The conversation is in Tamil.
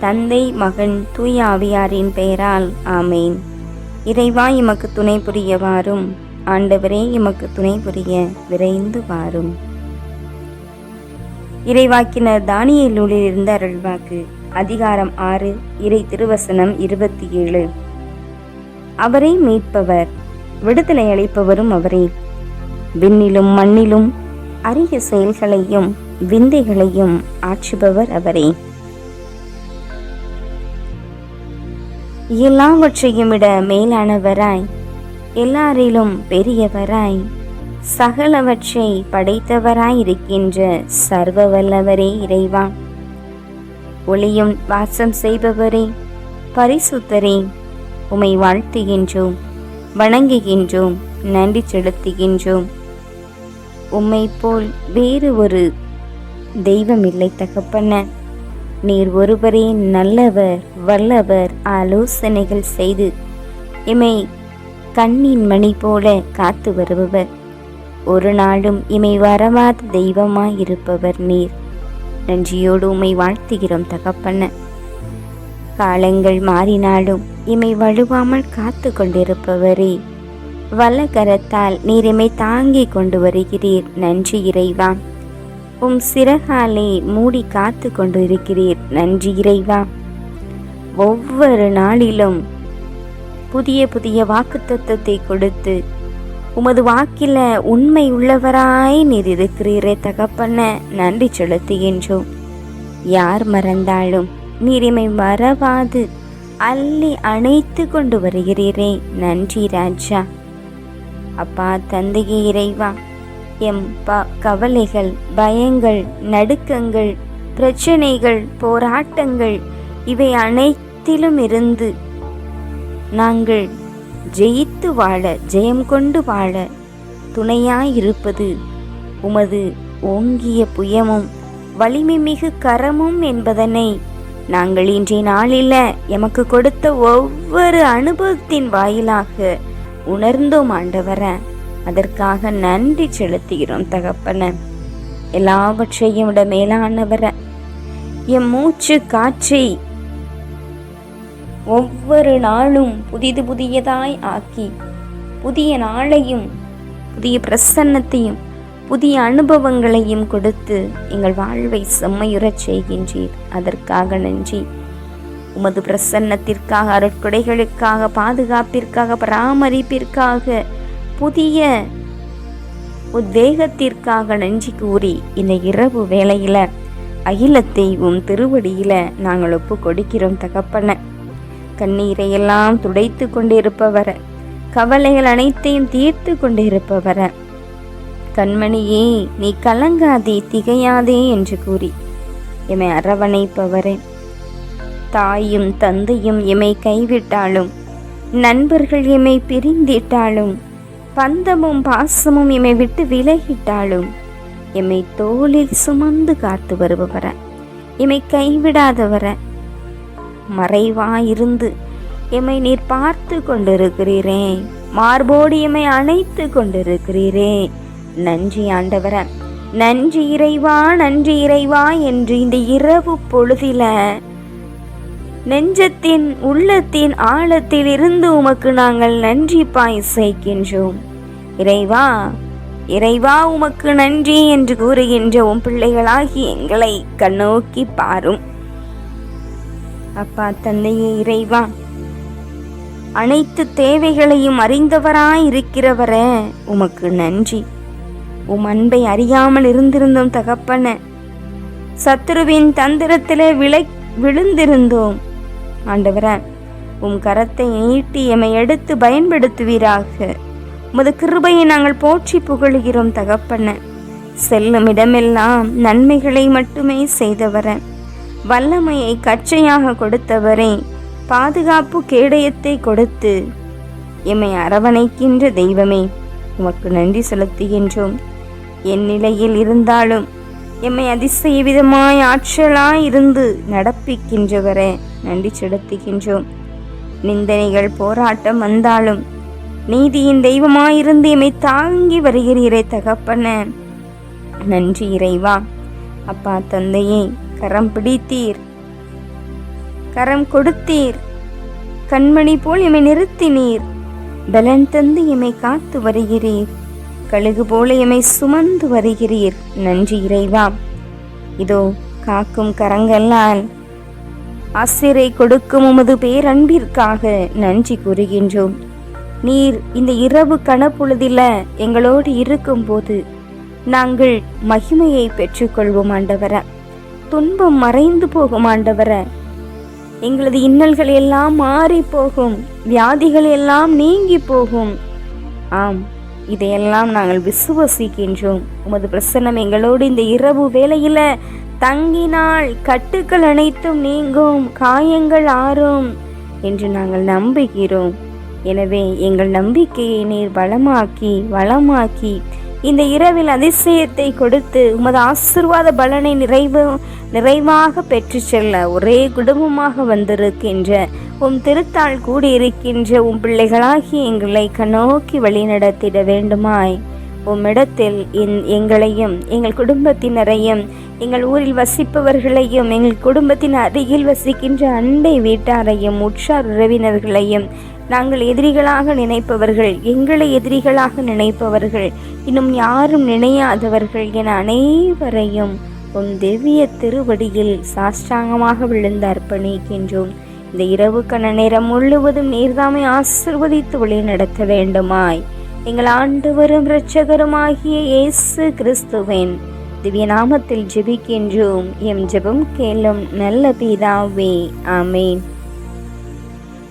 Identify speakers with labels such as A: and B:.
A: தந்தை மகன் தூய ஆவியாரின் பெயரால் ஆமேன். இறைவா எமக்கு துணை புரிய வாரும். ஆண்டவரே எமக்கு துணை புரிய விரைந்து வாரும். இறைவாக்கினர் தானியலூரில் இருந்த அருள்வாக்கு. அதிகாரம் ஆறு இறை திருவசனம் இருபத்தி ஏழு அவரே மீட்பவர் விடுதலை அளிப்பவரும் அவரே. விண்ணிலும் மண்ணிலும் அரிய செயல்களையும் விந்தைகளையும் ஆற்றுபவர் அவரே. எல்லாவற்றையும் விட மேலானவராய் எல்லாரிலும் பெரியவராய் சகலவற்றை படைத்தவராய் இருக்கின்ற சர்வ வல்லவரே இறைவா. ஒளியும் வாசம் செய்பவரே பரிசுத்தரே உமை வாழ்த்துகின்றோம் வணங்குகின்றோம் நன்றி செலுத்துகின்றோம். உம்மை போல் வேறு ஒரு தெய்வம் இல்லை தகப்பன. நீர் ஒருவரே நல்லவர் வல்லவர் ஆலோசனைகள் செய்து இமை கண்ணின் மணி போல காத்து வருபவர். ஒரு நாளும் இமை வரவாத தெய்வமாய் இருப்பவர் நீர். நன்றியோடு உமை வாழ்த்துகிறோம் தகப்பன. காலங்கள் மாறினாலும் இமை வழுவாமல் காத்து கொண்டிருப்பவரே. வல்லகரத்தால் நீர் இமை தாங்கிக் கொண்டு வருகிறீர். நன்றி இறைவா. உம் சிறகாலே மூடி காத்து கொண்டிருக்கிறீர். நன்றி இறைவா. ஒவ்வொரு நாளிலும் புதிய புதிய வாக்குத்தத்தத்தை கொடுத்து உமது வாக்கில உண்மை உள்ளவராய் நீர் இருக்கிறீரே தகப்பன நன்றி செலுத்துகின்றோம். யார் மறந்தாலும் நீரிமை மறவாது அள்ளி அணைத்து கொண்டு வருகிறீரே நன்றி ராஜா. அப்பா தந்தையே இறைவா எம் ப கவலைகள் பயங்கள் நடுக்கங்கள் பிரச்சனைகள் போராட்டங்கள் இவை அனைத்திலும் இருந்து நாங்கள் ஜெயித்து வாழ ஜெயம் கொண்டு வாழ துணையாயிருப்பது உமது ஓங்கிய புயமும் வலிமை மிகு கரமும் என்பதனை நாங்கள் இன்றைய நாளில எமக்கு கொடுத்த ஒவ்வொரு அனுபவத்தின் வாயிலாக உணர்ந்தோம் ஆண்டவரை. அதற்காக நன்றி செலுத்துகிறோம் தகப்பன. எல்லாவற்றையும் விட மேலானவர என் மூச்சு காற்றை ஒவ்வொரு நாளும் புதிது புதியதாய் ஆக்கி புதிய நாளையும் புதிய பிரசன்னத்தையும் புதிய அனுபவங்களையும் கொடுத்து எங்கள் வாழ்வை செம்மையுறச் செய்கின்றீர். அதற்காக நன்றி. உமது பிரசன்னத்திற்காக அருட்கொடைகளுக்காக பாதுகாப்பிற்காக பராமரிப்பிற்காக புதிய உத்வேகத்திற்காக நன்றி கூறி இந்த இரவு வேளையில் அகிலத்தை உம் திருவடியில நாங்கள் ஒப்பு கொடுக்கிறோம் தகப்பன. கண்ணீரை எல்லாம் துடைத்து கொண்டிருப்பவர கவலைகள் அனைத்தையும் தீர்த்து கொண்டிருப்பவர. கண்மணியே நீ கலங்காதே திகையாதே என்று கூறி எமை அரவணைப்பவரே. தாயும் தந்தையும் எமை கைவிட்டாலும் நண்பர்கள் எமை பிரிந்திட்டாலும் பந்தமும் பாசமும் எம்மை விட்டு விலகிட்டாலும் எம்மை தோளில் சுமந்து காத்து வருபவர எம்மை கைவிடாதவர மறைவாயிருந்து எம்மை நீர் பார்த்து கொண்டிருக்கிறீரே மார்போடு எம்மை அணைத்து கொண்டிருக்கிறீரே. நன்றி ஆண்டவர நன்றி இறைவா நன்றி இறைவா என்று இந்த இரவு பொழுதில நெஞ்சத்தின் உள்ளத்தின் ஆழத்தில் இருந்து உமக்கு நாங்கள் நன்றி பாய் சேர்க்கின்றோம் இறைவா இறைவா உமக்கு நன்றி என்று கூறுகின்ற உன் பிள்ளைகளாகி எங்களை கண்ணோக்கி பாரும். அப்பா தந்தையே இறைவா அனைத்து தேவைகளையும் அறிந்தவராய் இருக்கிறவர உமக்கு நன்றி. உம் அன்பை அறியாமல் இருந்திருந்தோம் தகப்பன. சத்துருவின் தந்திரத்திலே விளை விழுந்திருந்தோம். ஆண்டவரே உம் கரத்தை நீட்டி எம்மை எடுத்து பயன்படுத்துவீராக. உமது கிருபையை நாங்கள் போற்றி புகழுகிறோம் தகப்பன. செல்லும் இடமெல்லாம் நன்மைகளை மட்டுமே செய்தவர. வல்லமையை கச்சையாக கொடுத்தவரே பாதுகாப்பு கேடயத்தை கொடுத்து எம்மை அரவணைக்கின்ற தெய்வமே உமக்கு நன்றி செலுத்துகின்றோம். என் நிலையில் இருந்தாலும் எம்மை அதிசய விதமாய் ஆற்றலாய் இருந்து நடப்பிக்கின்றவரே நன்றி செலுத்துகின்றோம். நிந்தனைகள் போராட்டம் வந்தாலும் நீதியின் தெய்வமாயிருந்து எம்மை தாங்கி வருகிறீரே தகப்பன. நன்றி இறைவா அப்பா தந்தையே கரம் பிடித்தீர் கரம் கொடுத்தீர் கண்மணி போல் எம்மை நிறுத்தினீர் பலன் தந்து எம்மை காத்து வருகிறீர். கழுகு போல எமை சுமந்து வருகிறீர். நன்றி இறைவா. இதோ காக்கும் கரங்களால் ஆசிரை கொடுக்கும் உமது பேரன்பிற்காக நன்றி கூறுகின்றோம். நீர் இந்த இரவு கணப்பொழுதில எங்களோடு இருக்கும்போது நாங்கள் மகிமையை பெற்றுக்கொள்வோம் ஆண்டவர. துன்பம் மறைந்து போகும் ஆண்டவர. எங்களது இன்னல்கள் எல்லாம் மாறி போகும் வியாதிகள் எல்லாம் நீங்கி போகும். ஆம். இதையெல்லாம் நாங்கள் விசுவசிக்கின்றோம். உமது பிரசன்னம் எங்களோடு இந்த இரவு வேளையில தங்கினால் கட்டுக்கள் அனைத்தும் நீங்கும் காயங்கள் ஆறும் என்று நாங்கள் நம்புகிறோம். எனவே எங்கள் நம்பிக்கையை நீர் பலமாக்கி வளமாக்கி இந்த இரவில் அதிசயத்தை கொடுத்து உமது ஆசிர்வாத பலனை நிறைவு நிறைவாக பெற்று செல்ல ஒரே குடும்பமாக வந்திருக்கின்ற உம் திருத்தாள் கூடியிருக்கின்ற உம் பிள்ளைகளாகி எங்களை கண்ணோக்கி வழிநடத்திட வேண்டுமாய். உம்மிடத்தில் என் எங்களையும் எங்கள் குடும்பத்தினரையும் எங்கள் ஊரில் வசிப்பவர்களையும் எங்கள் குடும்பத்தின் அருகில் வசிக்கின்ற அண்டை வீட்டாரையும் உற்றார் உறவினர்களையும் நாங்கள் எதிரிகளாக நினைப்பவர்கள் எங்களை எதிரிகளாக நினைப்பவர்கள் இன்னும் யாரும் நினையாதவர்கள் என அனைவரையும் உன் திவ்ய திருவடியில் சாஷ்டாங்கமாக விழுந்து அர்ப்பணிக்கின்றோம். இந்த இரவு கண நேரம் முழுவதும் நீர்தாமை ஆசிர்வதித்து வழி நடத்த வேண்டுமாய். எங்கள் ஆண்டவரும் இரட்சகருமாகிய இயேசு கிறிஸ்துவின் திவ்ய நாமத்தில் ஜெபிக்கின்றோம். எம் ஜெபம் கேளும் நல்ல பீதாவே. ஆமேன்.